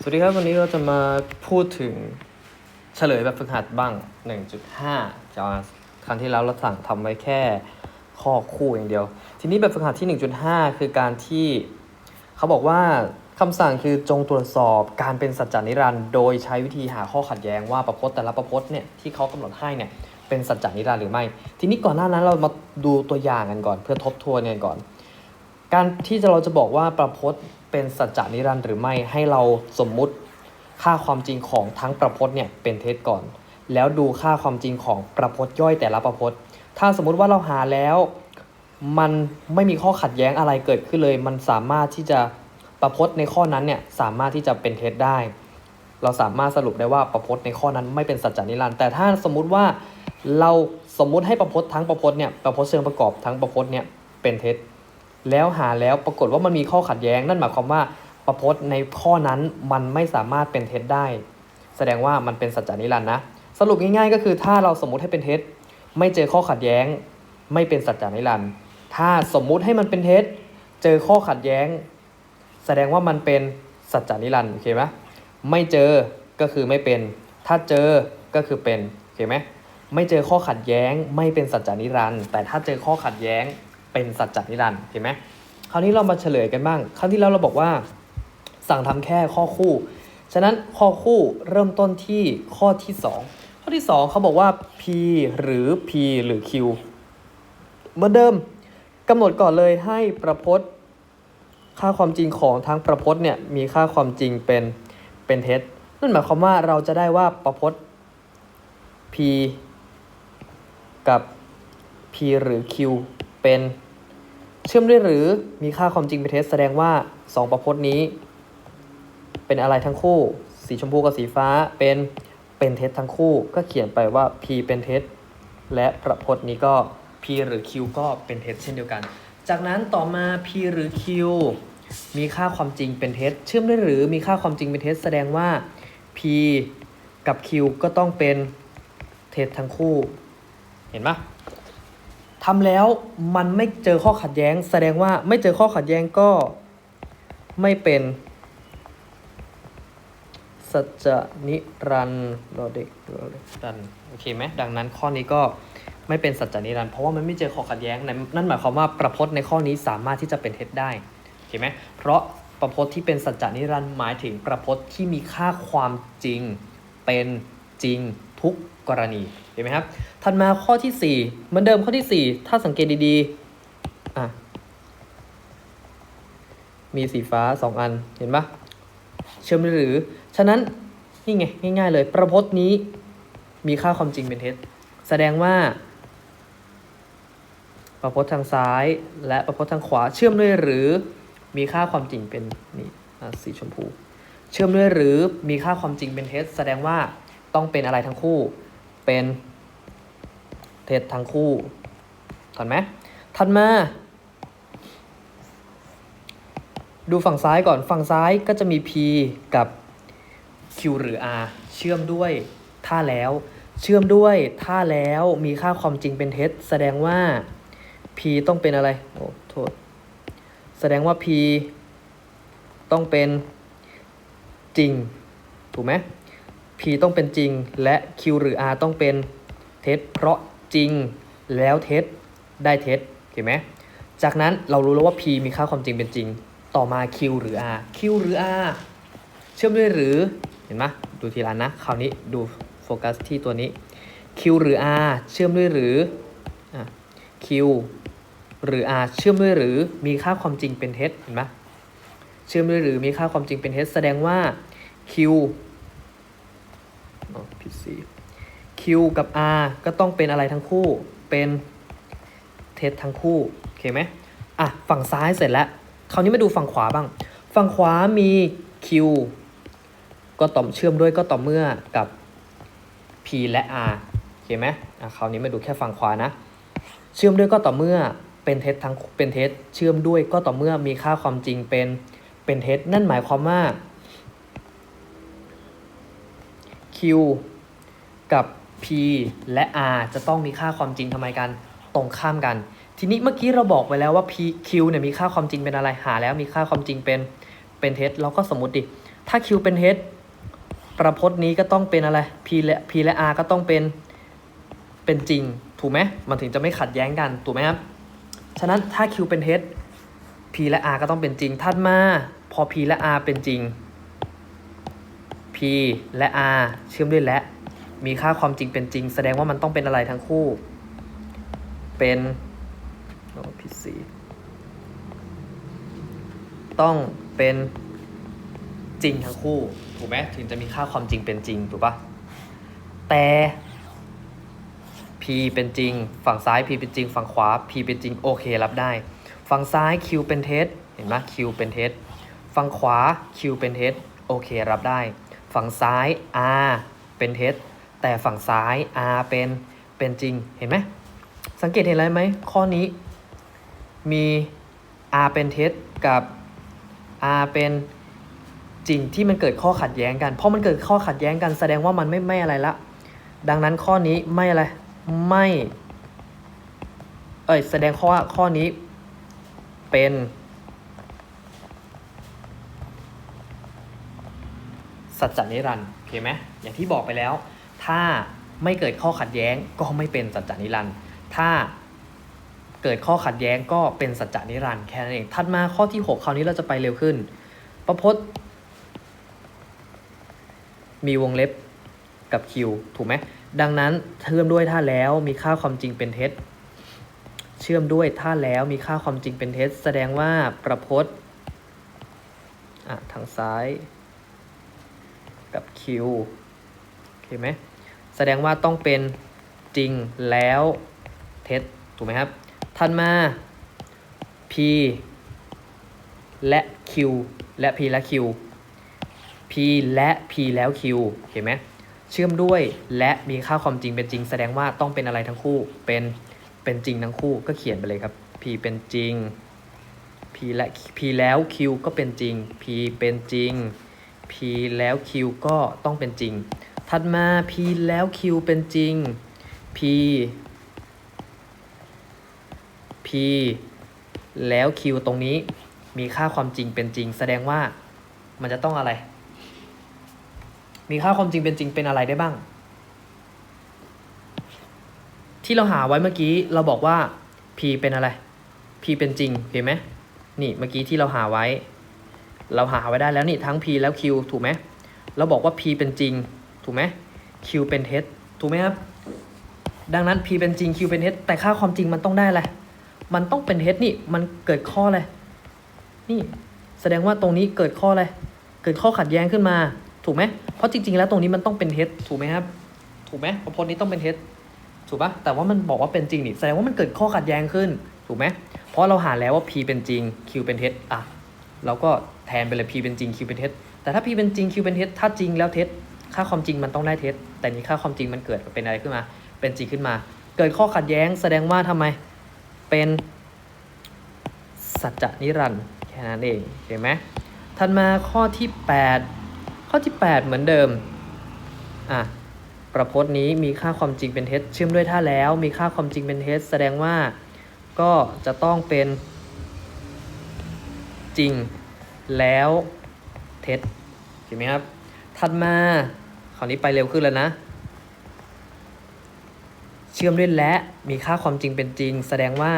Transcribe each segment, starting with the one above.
สวัสดีครับ วันนี้เราจะมาพูดถึงเฉลยแบบฝึกหัดบ้าง 1.5จากครั้งที่แล้วเราสั่งทำไว้แค่ข้อคู่อย่างเดียว ทีนี้แบบฝึกหัดที่ 1.5 คือการที่เขาบอกว่าคำสั่งคือจงตรวจสอบการเป็นสัจจานิรันด์โดยใช้วิธีหาข้อขัดแย้งว่าประพจน์แต่ละประพจน์เนี่ยที่เขากำหนดให้เนี่ยเป็นสัจจานิรันด์หรือไม่ ทีนี้ก่อนหน้านั้นเรามาดูตัวอย่างกันก่อน เพื่อทบทวนกันก่อน การที่จะเราจะบอกว่าประพจน์เป็นสัจจานิรันดร์หรือไม่ให้เราสมมุติค่าความจริงของทั้งประพจน์เนี่ยเป็นเท็จก่อน แล้วดูค่าความจริงของประพจน์ย่อยแต่ละประพจน์ ถ้าสมมุติว่าเราหาแล้ว มันไม่มีข้อขัดแย้งอะไรเกิดขึ้นเลย มันสามารถที่จะประพจน์ในข้อนั้นเนี่ยสามารถที่จะเป็นเท็จได้ เราสามารถสรุปได้ว่าประพจน์ในข้อนั้นไม่เป็นสัจจานิรันดร์แต่ถ้าสมมุติว่าเราสมมุติให้ประพจน์ทั้งประพจน์เนี่ยประพจน์เชิงประกอบทั้งประพจน์เนี่ยเป็นเท็จ แล้วหาแล้วปรากฏว่ามันมีข้อขัดแย้ง นั่นหมายความว่าประพจน์ในข้อนั้นมันไม่สามารถเป็นเท็จได้ แสดงว่ามันเป็นสัจจานิรันดร์นะ สรุปง่ายๆ ก็คือถ้าเราสมมุติให้เป็นเท็จ ไม่เจอข้อขัดแย้ง ไม่เป็นสัจจานิรันดร์ถ้าสมมุติให้มันเป็นเท็จ เจอข้อขัดแย้ง แสดงว่ามันเป็นสัจจานิรันดร์โอเคไหมไม่เจอก็คือไม่เป็น ถ้าเจอก็คือเป็นโอเคไหมไม่เจอข้อขัดแย้ง ไม่เป็นสัจจานิรันดร์แต่ถ้าเจอข้อขัดแย้ง เป็นสัจจนิรันดร์เห็นไหมคราวนี้เรามาเฉลยกันบ้าง ครั้งที่แล้วเราบอกว่าสั่งทำแค่ข้อคู่ ฉะนั้นข้อคู่เริ่มต้นที่ข้อที่ 2 ข้อที่ 2เขาบอกว่า p หรือ p หรือ q เหมือนเดิมกำหนดก่อนเลยให้ประพจน์ ค่าความจริงของทั้งประพจน์เนี่ยมีค่าความจริงเป็นเป็นเท็จนั่นหมายความว่าเราจะได้ว่าประพจน์ p กับ p หรือ q เป็นเชื่อมด้วยหรือมีค่าความจริงเป็นเท็จแสดงว่า 2 ประพจน์นี้ เป็นอะไรทั้งคู่ สีชมพูกับสีฟ้าเป็นเป็นเท็จทั้งคู่ก็เขียนไปว่า p เป็นเท็จและประพจน์นี้ก็ p หรือ q ก็เป็นเท็จเช่นเดียวกัน จากนั้นต่อมา p หรือ q มีค่าความจริงเป็นเท็จเชื่อมด้วยหรือมีค่าความจริงเป็นเท็จแสดงว่า p กับ q ก็ต้องเป็นเท็จทั้งคู่ เห็นปะ ทำแล้วมันไม่เจอข้อขัดแย้ง แสดงว่าไม่เจอข้อขัดแย้งก็ไม่เป็นสัจนิรันดร์รอเด็กรอเด็กรันโอเคไหมดังนั้นข้อนี้ก็ไม่เป็นสัจนิรันดร์เพราะว่ามันไม่เจอข้อขัดแย้งนั่นหมายความว่าประพจน์ในข้อนี้สามารถที่จะเป็นเท็จได้โอเคไหมเพราะประพจน์ที่เป็นสัจจนิรันดร์หมายถึงประพจน์ที่มีค่าความจริงเป็นจริง ทุกกรณีเห็นไหมครับถัดมาข้อที่ 4 เหมือนเดิมข้อที่ 4 ถ้าสังเกตดีๆอะมีสีฟ้า 2 อันเห็นปะเชื่อมหรือ ฉะนั้นนี่ไงง่ายๆเลย ประพจน์นี้มีค่าความจริงเป็นเท็จแสดงว่า ประพจน์ทางซ้าย และประพจน์ทางขวาเชื่อมด้วยหรือมีค่าความจริงเป็นนี่สีชมพู เชื่อมด้วยหรือมีค่าความจริงเป็นเท็จแสดงว่า ต้องเป็นอะไรทั้งคู่ เป็นเท็จทั้งคู่ถัดไหมถัดมา ดูฝั่งซ้ายก่อน ฝั่งซ้ายก็จะมี p กับ q หรือ r เชื่อมด้วยถ้าแล้ว เชื่อมด้วยถ้าแล้วมีค่าความจริงเป็นเท็จแสดงว่า p ต้องเป็นอะไร โอ้โทษ แสดงว่า p ต้องเป็นจริง ถูกไหม p ต้องเป็นจริง และ q หรือ r ต้องเป็นเท็จเพราะจริงแล้วเท็จได้เท็จเห็นไหมจากนั้นเรารู้แล้วว่า p มีค่าความจริงเป็นจริง ต่อมา q หรือ r q หรือ r เชื่อมด้วยหรือเห็นไหมดูทีละนะคราวนี้ดูโฟกัสที่ตัวนี้ q หรือ r เชื่อมด้วยหรืออ q หรือ r เชื่อมด้วยหรือมีค่าความจริงเป็นเท็จเห็นไหมเชื่อมด้วยหรือมีค่าความจริงเป็นเท็จแสดงว่า q ผิดสี Q กับ R ก็ต้องเป็นอะไรทั้งคู่ เป็นเท็จทั้งคู่ โอเคไหมอะ ฝั่งซ้ายเสร็จแล้ว คราวนี้มาดูฝั่งขวาบ้าง ฝั่งขวามี Q ก็ต่อมเชื่อมด้วยก็ต่อเมื่อกับ P และ R โอเคไหมอะ คราวนี้มาดูแค่ฝั่งขวานะ เชื่อมด้วยก็ต่อเมื่อเป็นเท็จทั้งเป็นเท็จ เชื่อมด้วยก็ต่อเมื่อมีค่าความจริงเป็นเป็นเท็จ นั่นหมายความว่า Q กับ P และ R จะต้องมีค่าความจริงทำไมกันตรงข้ามกัน ทีนี้เมื่อกี้เราบอกไปแล้วว่า P Q เนี่ยมีค่าความจริงเป็นอะไรหา แล้วมีค่าความจริงเป็นเป็นเท็จเราก็สมมติดิถ้า Q เป็นเท็จประพจน์นี้ก็ต้องเป็นอะไร P และ P และ R ก็ต้องเป็นเป็นจริง ถูกไหมมันถึงจะไม่ขัดแย้งกันถูกไหมครับฉะนั้นถ้า Q เป็นเท็จ P และ R ก็ต้องเป็นจริงถัดมาพอ P และ R เป็นจริง P และ R เชื่อมด้วยและ มีค่าความจริงเป็นจริง แสดงว่ามันต้องเป็นอะไรทั้งคู่ เป็นโอ้ผิดสีต้องเป็นจริงทั้งคู่ ถูกไหมถึงจะมีค่าความจริงเป็นจริง ถูกปะแต่ P เป็นจริง ฝั่งซ้าย P เป็นจริง ฝั่งขวา P เป็นจริง โอเค รับได้ ฝั่งซ้าย Q เป็นเท็จเห็นไหม Q เป็นเท็จฝั่งขวา Q เป็นเท็จโอเค รับได้ ฝั่งซ้าย R เป็นเท็จแต่ฝั่งซ้าย R เป็นเป็นจริงเห็นไหมสังเกตเห็นอะไรไหมข้อนี้มี R เป็นเท็จกับ R เป็นจริงที่มันเกิดข้อขัดแย้งกันเพราะมันเกิดข้อขัดแย้งกันแสดงว่ามันไม่ไม่อะไรละ ดังนั้นข้อนี้ไม่อะไรไม่เอ้ยแสดงข้อว่าข้อนี้เป็น สัจจนิรันดร์โอเคไหมอย่างที่บอกไปแล้ว ถ้าไม่เกิดข้อขัดแย้งก็ไม่เป็นสัจจนิรันดร์ถ้าเกิดข้อขัดแย้งก็เป็นสัจจนิรันดร์แค่นั้นเองถัดมาข้อที่ 6 คราวนี้เราจะไปเร็วขึ้น ประพจน์ มีวงเล็บกับคิวถูกไหมดังนั้นเชื่อมด้วยถ้าแล้วมีค่าความจริงเป็นเท็จ เชื่อมด้วยถ้าแล้วมีค่าความจริงเป็นเท็จ แสดงว่าประพจน์อะทางซ้าย กับ Q โอเคไหมแสดงว่าต้องเป็นจริงแล้วเท็จถูกไหมครับถัดมา P และ Q และ P และ Q P และ P แล้ว Q เห็นไหมเชื่อมด้วยและมีค่าความจริงเป็นจริง แสดงว่าต้องเป็นอะไรทั้งคู่เป็นเป็นจริงทั้งคู่ก็เขียนไปเลยครับ P เป็นจริง P และ P แล้ว Q ก็เป็นจริง P เป็นจริง P แล้ว Q ก็ต้องเป็นจริง ถัดมา P แล้ว Q เป็นจริง P P แล้ว Q ตรงนี้มีค่าความจริงเป็นจริง แสดงว่ามันจะต้องอะไร มีค่าความจริงเป็นจริงเป็นอะไรได้บ้าง ที่เราหาไว้เมื่อกี้เราบอกว่า P เป็นอะไร P เป็นจริงเห็นไหมนี่เมื่อกี้ที่เราหาไว้ เราหาไว้ได้แล้วนี่ทั้ง P แล้ว Q ถูกไหมเราบอกว่า P เป็นจริง ถูกไหม Q เป็นเท็จถูกไหมครับ ดังนั้น P เป็นจริง Q เป็นเท็จแต่ค่าความจริงมันต้องได้อะไรมันต้องเป็นเท็จนี่มันเกิดข้ออะไรนี่แสดงว่าตรงนี้เกิดข้ออะไรเกิดข้อขัดแย้งขึ้นมาถูกไหมเพราะจริง ๆ แล้วตรงนี้มันต้องเป็นเท็จถูกไหมครับถูกไหมพอพจน์นี้ต้องเป็นเท็จถูกปะแต่ว่ามันบอกว่าเป็นจริงนี่แสดงว่ามันเกิดข้อขัดแย้งขึ้น ถูกไหมเพราะเราหาแล้วว่า P เป็นจริง Q เป็นเท็จอะเราก็ แทนไปเลย P เป็นจริง Q เป็นเท็จ แต่ถ้า P เป็นจริง Q เป็นเท็จ ถ้าจริงแล้วเท็จ ค่าความจริงมันต้องได้เท็จ แต่นี่ค่าความจริงมันเกิดเป็นอะไรขึ้นมา เป็นจริงขึ้นมา เกิดข้อขัดแย้งแสดงว่าทำไม เป็นสัจจนิรันด์แค่นั้นเองเห็นไหมถัดมาข้อที่ 8 ข้อที่ 8 เหมือนเดิม อะ ประพจน์นี้มีค่าความจริงเป็นเท็จเชื่อมด้วยถ้าแล้ว มีค่าความจริงเป็นเท็จแสดงว่าก็จะต้องเป็นจริง แล้วเท็จเห็นไหมครับ ถัดมาคราวนี้ไปเร็วขึ้นแล้วนะ เชื่อมด้วยและมีค่าความจริงเป็นจริง แสดงว่า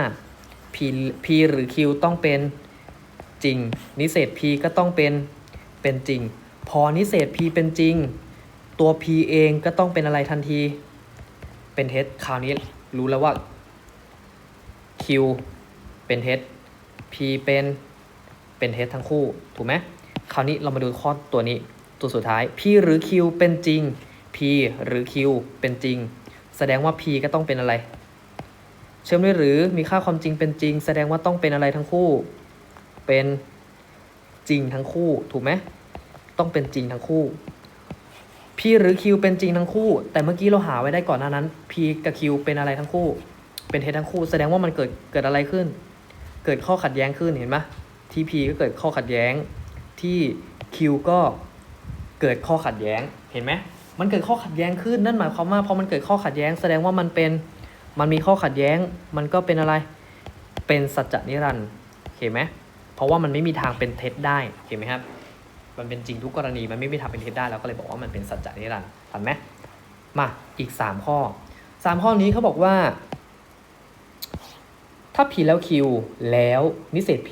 P P หรือ Q ต้องเป็นจริง นิเศษ P ก็ต้องเป็นเป็นจริง พอนิเศษ P เป็นจริง ตัว P เองก็ต้องเป็นอะไรทันที เป็นเท็จคราวนี้รู้แล้วว่า Q เป็นเท็จ P เป็น เป็นเท็จทั้งคู่ถูกไหมคราวนี้เรามาดูข้อตัวนี้ตัวสุดท้าย P หรือ Q เป็นจริง P หรือ Q เป็นจริง แสดงว่า P ก็ต้องเป็นอะไร เชื่อมด้วยหรือมีค่าความจริงเป็นจริง แสดงว่าต้องเป็นอะไรทั้งคู่ เป็นจริงทั้งคู่ถูกไหมต้องเป็นจริงทั้งคู่ P หรือ Q เป็นจริงทั้งคู่ แต่เมื่อกี้เราหาไว้ได้ก่อนหน้านั้น P กับ Q เป็นอะไรทั้งคู่ เป็นเท็จทั้งคู่ แสดงว่ามันเกิดเกิดอะไรขึ้น เกิดข้อขัดแย้งขึ้นเห็นไหม ที่ P ก็เกิดข้อขัดแย้ง ที่ Q ก็เกิดข้อขัดแย้ง เห็นไหมมันเกิดข้อขัดแย้งขึ้น นั่นหมายความว่าพอมันเกิดข้อขัดแย้ง แสดงว่ามันเป็น มันมีข้อขัดแย้ง มันก็เป็นอะไร เป็นสัจจนิรันดร์เห็นไหมเพราะว่ามันไม่มีทางเป็นเท็จได้ เห็นไหมครับ มันเป็นจริงทุกกรณี มันไม่มีทางเป็นเท็จได้ เราก็เลยบอกว่ามันเป็นสัจจะนิรันดร์ทันไหมมา อีก 3 ข้อ 3 ข้อนี้เขาบอกว่า ถ้า p แล้ว q แล้วนิเศษ p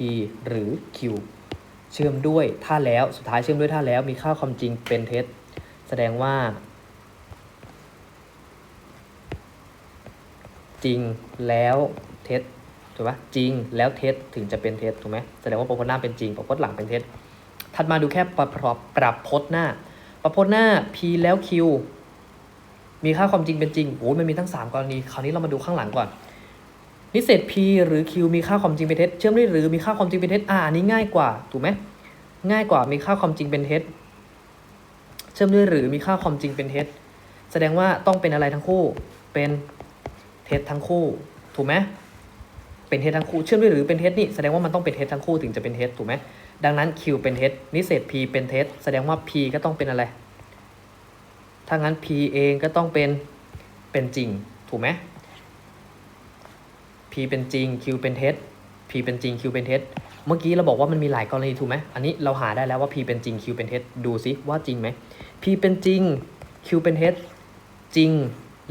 หรือ q เชื่อมด้วยถ้าแล้วสุดท้ายเชื่อมด้วยถ้าแล้วมีค่าความจริงเป็นเท็จ แสดงว่า จริงแล้วเท็จถูกปะจริงแล้วเท็จถึงจะเป็นเท็จถูกไหมแสดงว่าประพจน์หน้าเป็นจริงประพจน์หลังเป็นเท็จถัดมาดูแค่ประปรับปรับพจน์หน้า ประพจน์หน้า p แล้ว q มีค่าความจริงเป็นจริงโอ้ยมันมีทั้ง 3 กรณี คราวนี้เรามาดูข้างหลังก่อน นิเศษ p หรือ q มีค่าความจริงเป็นเท็จเชื่อมด้วยหรือมีค่าความจริงเป็นเท็จอ่าอันนี้ง่ายกว่าถูกไหมง่ายกว่ามีค่าความจริงเป็นเท็จเชื่อมด้วยหรือมีค่าความจริงเป็นเท็จแสดงว่าต้องเป็นอะไรทั้งคู่ เป็นเท็จทั้งคู่ ถูกไหมเป็นเท็จทั้งคู่ เชื่อมด้วยหรือเป็นเท็จนี่แสดงว่ามันต้องเป็นเท็จทั้งคู่ถึงจะเป็นเท็จถูกไหมดังนั้น q เป็นเท็จนิเศษ p เป็นเท็จแสดงว่า p ก็ต้องเป็นอะไร ถ้างั้น p เองก็ต้องเป็นเป็นจริง ถูกไหม p เป็นจริง q เป็นเท็จ p เป็นจริง q เป็นเท็จ เมื่อกี้เราบอกว่ามันมีหลายกรณีถูกไหมอันนี้เราหาได้แล้วว่า p เป็นจริง q เป็นเท็จ ดูซิว่าจริงไหม p เป็นจริง q เป็นเท็จ จริง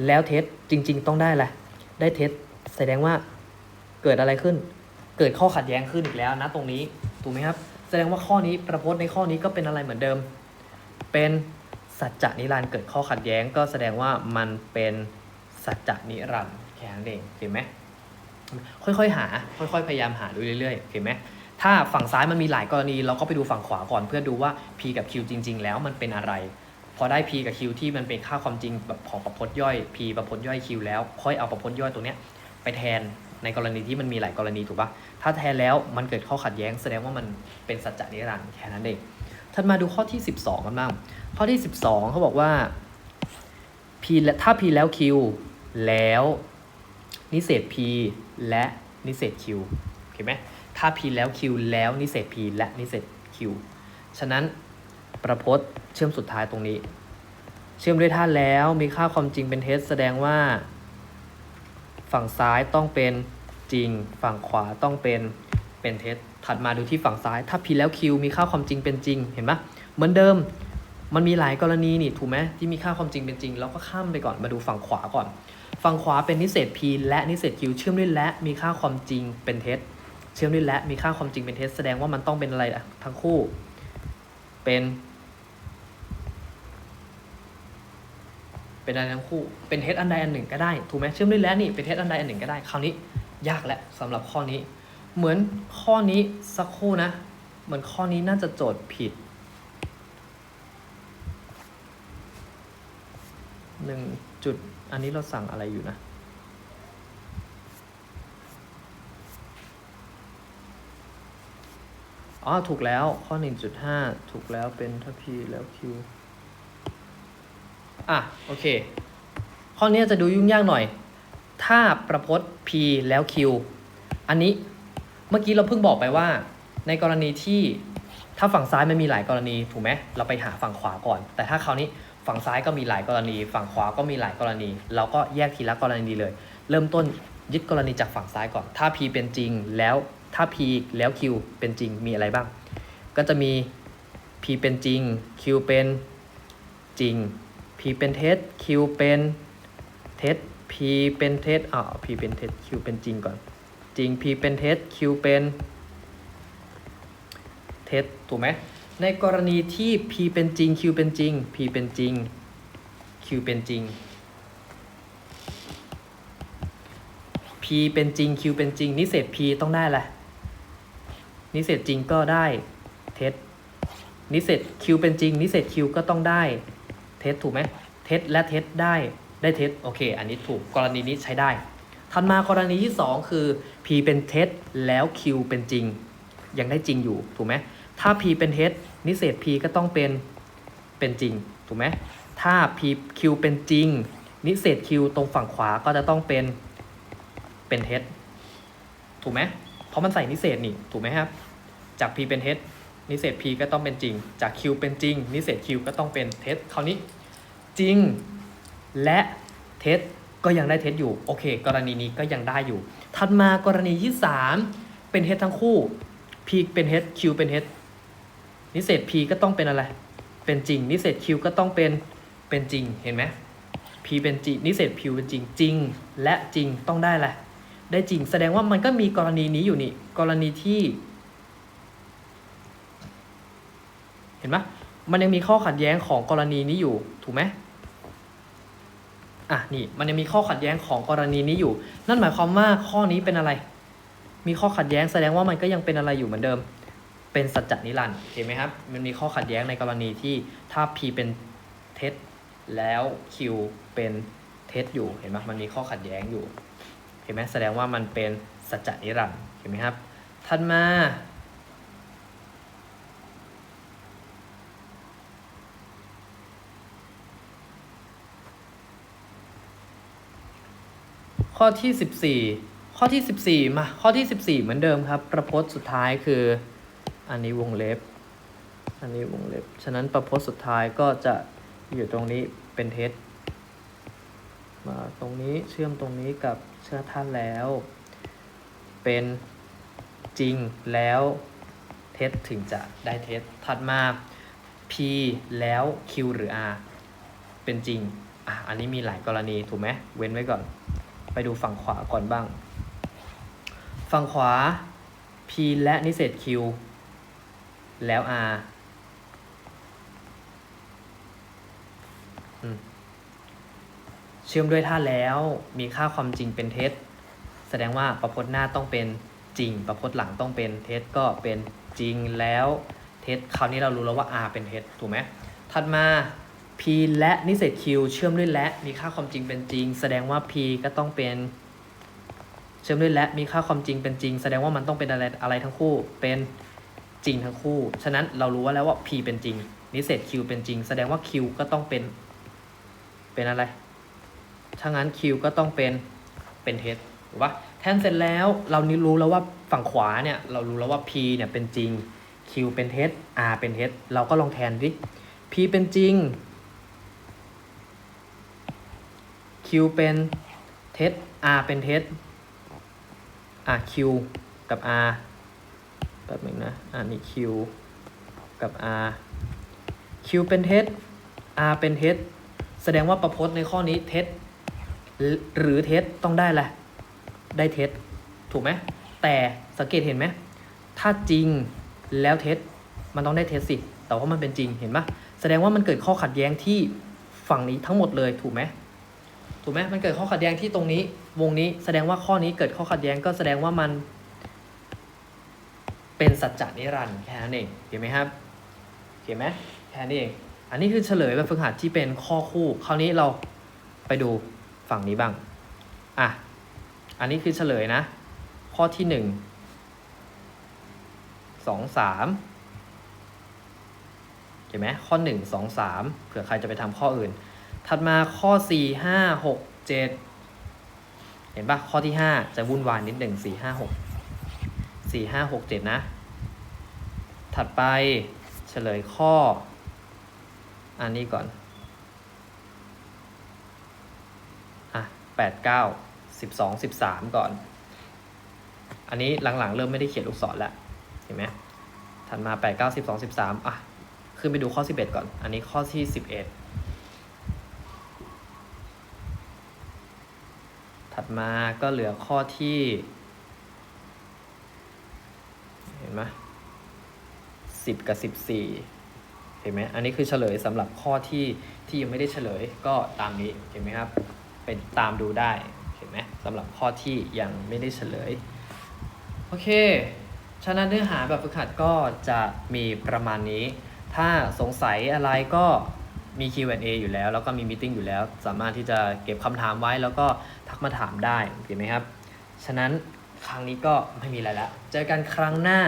แล้วเท็จ จริง ๆ ต้องได้แหละ ได้เท็จ แสดงว่าเกิดอะไรขึ้น เกิดข้อขัดแย้งขึ้นอีกแล้วนะตรงนี้ ถูกไหมครับ แสดงว่าข้อนี้ประพจน์ในข้อนี้ก็เป็นอะไรเหมือนเดิม เป็นสัจจะนิรันดร์เกิดข้อขัดแย้งก็แสดงว่ามันเป็นสัจจะนิรันดร์แค่นั้นเองเห็นไหม ค่อยๆ หา ค่อยๆ พยายามหาดูเรื่อยๆเห็นไหมถ้าฝั่งซ้ายมันมีหลายกรณี เราก็ไปดูฝั่งขวาก่อนเพื่อดูว่า P กับ Q จริง ๆ แล้วมันเป็นอะไร พอได้ P กับ Q ที่มันเป็นค่าความจริงแบบของประพจน์ย่อย P ประพจน์ย่อย Q แล้วค่อยเอาประพจน์ย่อยตัวเนี้ยไปแทนในกรณีที่มันมีหลายกรณีถูกปะถ้าแทนแล้วมันเกิดข้อขัดแย้งแสดงว่ามันเป็นสัจจะนิรันดร์แค่นั้นเองถัดมาดูข้อที่ 12กันบ้างข้อที่ 12เขาบอกว่า P และถ้า P แล้ว Q แล้ว นิเศษ P และนิเศษ Q โอเคไหมถ้า P แล้ว Q แล้วนิเศษ P และนิเศษ Q ฉะนั้นประพจน์เชื่อมสุดท้ายตรงนี้ เชื่อมด้วยท่าแล้วมีค่าความจริงเป็นเท็จแสดงว่า ฝั่งซ้ายต้องเป็นจริง ฝั่งขวาต้องเป็นเป็นเท็จถัดมาดูที่ฝั่งซ้าย ถ้า P แล้ว Q มีค่าความจริงเป็นจริง เห็นปะเหมือนเดิม มันมีหลายกรณีนี่ถูกไหมที่มีค่าความจริงเป็นจริงเราก็ข้ามไปก่อนมาดูฝั่งขวาก่อน ฝั่งขวาเป็นนิเศษ p และนิเศษ q เชื่อมด้วยและมีค่าความจริงเป็นเท็จ เชื่อมด้วยและมีค่าความจริงเป็นเท็จแสดงว่ามันต้องเป็นอะไรอะทั้งคู่ เป็น เป็นอะไรทั้งคู่ เป็นเท็จอันใดอันหนึ่งก็ได้ถูกไหมเชื่อมด้วยและนี่เป็นเท็จอันใดอันหนึ่งก็ได้ คราวนี้ยากแล้วสำหรับข้อนี้ เหมือนข้อนี้สักครู่นะ เหมือนข้อนี้น่าจะโจทย์ผิดหนึ่งจุด อันนี้เราสั่งอะไรอยู่นะ อ๋อ ถูกแล้ว ข้อ 1.5 ถูกแล้วเป็นถ้า p แล้ว q อะ โอเค ข้อนี้จะดูยุ่งยากหน่อย ถ้าประพจน์ p แล้ว q อันนี้เมื่อกี้เราเพิ่งบอกไปว่า ในกรณีที่ถ้าฝั่งซ้ายมันมีหลายกรณีถูกไหมเราไปหาฝั่งขวาก่อน แต่ถ้าคราวนี้ ฝั่งซ้ายก็มีหลายกรณี ฝั่งขวาก็มีหลายกรณี เราก็แยกทีละกรณีเลย เริ่มต้นยึดกรณีจากฝั่งซ้ายก่อน ถ้า p เป็นจริงแล้วถ้า p แล้ว q เป็นจริงมีอะไรบ้าง ก็จะมี p เป็นจริง q เป็นจริง p เป็นเท็จ q เป็นเท็จ p เป็นเท็จอ่า p เป็นเท็จ q เป็นจริงก่อน จริง p เป็นเท็จ q เป็นเท็จถูกไหม ในกรณีที่ p เป็นจริง q เป็นจริง p เป็นจริง q เป็นจริง p เป็นจริง q เป็นจริง นิเศษ p ต้องได้แหละนิเศษจริงก็ได้เท็จนิเศษ q เป็นจริง นิเศษ q ก็ต้องได้เท็จถูกไหมเท็จและเท็จได้ได้เท็จโอเค อันนี้ถูกกรณีนี้ใช้ได้ถัดมากรณีที่ 2 คือ p เป็นเท็จแล้ว q เป็นจริง ยังได้จริงอยู่ถูกไหม ถ้า p เป็นเท็จนิเศษ p ก็ต้องเป็นเป็นจริง ถูกไหมถ้า p q เป็นจริง นิเศษ q ตรงฝั่งขวาก็จะต้องเป็นเป็นเท็จถูกไหมเพราะมันใส่นิเศษนี่ถูกไหมครับ จาก p เป็นเท็จนิเศษ p ก็ต้องเป็นจริง จาก q เป็นจริง นิเศษ q ก็ต้องเป็นเท็จคราวนี้จริงและเท็จก็ยังได้เท็จอยู่โอเค กรณีนี้ก็ยังได้อยู่ ถัดมากรณีที่ 3 เป็นเท็จทั้งคู่ p เป็นเท็จ q เป็นเท็จ นิเศษ p ก็ต้องเป็นอะไร เป็นจริง นิเศษ q ก็ต้องเป็น เป็นจริง เห็นไหม p เป็นจริง นิเศษ q เป็นจริง จริง และจริง ต้องได้แหละไรได้จริง แสดงว่ามันก็มีกรณีนี้อยู่นี่ กรณีที่ เห็นไหมมันยังมีข้อขัดแย้งของกรณีนี้อยู่ ถูกไหมอะนี่มันยังมีข้อขัดแย้งของกรณีนี้อยู่ นั่นหมายความว่าข้อนี้เป็นอะไร มีข้อขัดแย้งแสดงว่ามันก็ยังเป็นอะไรอยู่เหมือนเดิม เป็นสัจจนิรันดร์เห็นไหมครับ มันมีข้อขัดแย้งในกรณีที่ถ้า p เป็นเท็จแล้ว q เป็นเท็จอยู่เห็นไหมมันมีข้อขัดแย้งอยู่ เห็นไหมแสดงว่ามันเป็นสัจจนิรันดร์เห็นไหมครับถัดมาข้อที่ 14 ข้อที่ 14 มา ข้อที่ 14 เหมือนเดิมครับ ประพจน์สุดท้ายคือ อันนี้วงเล็บ อันนี้วงเล็บ ฉะนั้นประพจน์สุดท้ายก็จะอยู่ตรงนี้เป็นเท็จ มาตรงนี้เชื่อมตรงนี้กับเชื่อท่านแล้ว เป็นจริงแล้วเท็จถึงจะได้เท็จ ถัดมา p แล้ว q หรือ r เป็นจริง อะ อันนี้มีหลายกรณีถูกไหม เว้นไว้ก่อน ไปดูฝั่งขวาก่อนบ้าง ฝั่งขวา p และนิเศษ q แล้ว r เชื่อมด้วยท่าแล้วมีค่าความจริงเป็นเท็จ แสดงว่าประพจน์หน้าต้องเป็นจริง ประพจน์หลังต้องเป็นเท็จก็เป็นจริงแล้วเท็จคราวนี้เรารู้แล้วว่า r เป็นเท็จถูกไหมถัดมา p และนิเศษ q เชื่อมด้วยและมีค่าความจริงเป็นจริง แสดงว่า p ก็ต้องเป็น เชื่อมด้วยและมีค่าความจริงเป็นจริง แสดงว่ามันต้องเป็นอะไรอะไรทั้งคู่เป็น จริงทั้งคู่ ฉะนั้นเรารู้ว่าแล้วว่า p เป็นจริง นิเศษ q เป็นจริง แสดงว่า q ก็ต้องเป็น เป็นอะไร ถ้างั้น q ก็ต้องเป็น เป็นเท็จถูกปะแทนเสร็จแล้วเรานี่รู้แล้วว่าฝั่งขวาเนี่ย เรารู้แล้วว่า p เนี่ยเป็นจริง q เป็นเท็จ r เป็นเท็จ เราก็ลองแทนดิ p เป็นจริง q เป็นเท็จ r เป็นเท็จอะ q กับ r แป๊บนึงนะอะนี่ q กับ r q เป็นเท็จ r เป็นเท็จ แสดงว่าประพจน์ในข้อนี้เท็จ หรือเท็จต้องได้แหละไรได้เท็จ ถูกไหม แต่สังเกตเห็นไหม ถ้าจริงแล้วเท็จ มันต้องได้เท็จสิ แต่ว่ามันเป็นจริง เห็นปะแสดงว่ามันเกิดข้อขัดแย้งที่ฝั่งนี้ทั้งหมดเลย ถูกไหมถูกไหมมันเกิดข้อขัดแย้งที่ตรงนี้ วงนี้ แสดงว่าข้อนี้เกิดข้อขัดแย้งก็แสดงว่ามัน เป็นสัจจนิรันดร์แค่นั้นเองเห็นไหมครับเห็นไหมแค่นี้เอง อันนี้คือเฉลยแบบฝึกหัดที่เป็นข้อคู่ คราวนี้เราไปดูฝั่งนี้บ้าง อะ อันนี้คือเฉลยนะ ข้อที่หนึ่งสองสามเห็นไหมข้อหนึ่งสองสามเผื่อใครจะไปทำข้ออื่น ถัดมาข้อสี่ห้าหกเจ็ดเห็นปะข้อที่ห้าจะวุ่นวายนิดหนึ่งสี่ห้าหก สี่ห้าหกเจ็ดนะ ถัดไปเฉลยข้อ อันนี้ก่อน อะแปดเก้าสิบสองสิบสามก่อน อันนี้หลังๆ เริ่มไม่ได้เขียนลูกศรแล้ว เห็นไหมถัดมาแปดเก้าสิบสองสิบสามอะ ขึ้นไปดูข้อสิบเอ็ดก่อน อันนี้ข้อที่สิบเอ็ดถัดมาก็เหลือข้อที่ 10 กับ 14 เห็นไหมอันนี้คือเฉลยสำหรับข้อที่ที่ยังไม่ได้เฉลยก็ตามนี้เห็นไหมครับเป็นตามดูได้เห็นไหมสำหรับข้อที่ยังไม่ได้เฉลยโอเคฉะนั้นเนื้อหาแบบฝึกหัดก็จะมีประมาณนี้ ถ้าสงสัยอะไรก็มี Q&A อยู่แล้ว แล้วก็มีมิ팅อยู่แล้ว สามารถที่จะเก็บคำถามไว้แล้วก็ทักมาถามได้เห็นไหมครับ ฉะนั้นครั้งนี้ก็ไม่มีอะไรแล้วเจอกันครั้งหน้า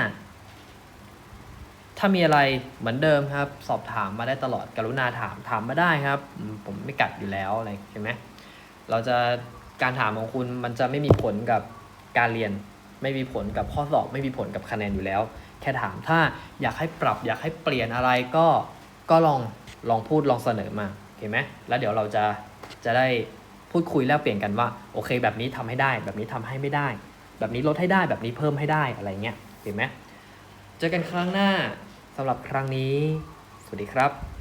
ถ้ามีอะไรเหมือนเดิมครับ สอบถามมาได้ตลอดกรุณาถามถามมาได้ครับ ผมไม่กัดอยู่แล้วอะไรเห็นไหมเราจะการถามของคุณมันจะไม่มีผลกับการเรียน ไม่มีผลกับข้อสอบไม่มีผลกับคะแนนอยู่แล้ว แค่ถามถ้าอยากให้ปรับอยากให้เปลี่ยนอะไรก็ก็ลองลองพูดลองเสนอมาเห็นไหมแล้วเดี๋ยวเราจะจะได้พูดคุยแลกเปลี่ยนกันว่าโอเค แบบนี้ทำให้ได้ แบบนี้ทำให้ไม่ได้ แบบนี้ลดให้ได้แบบนี้เพิ่มให้ได้อะไรเงี้ยเห็นไหมเจอกันครั้งหน้า สำหรับครั้งนี้ สวัสดีครับ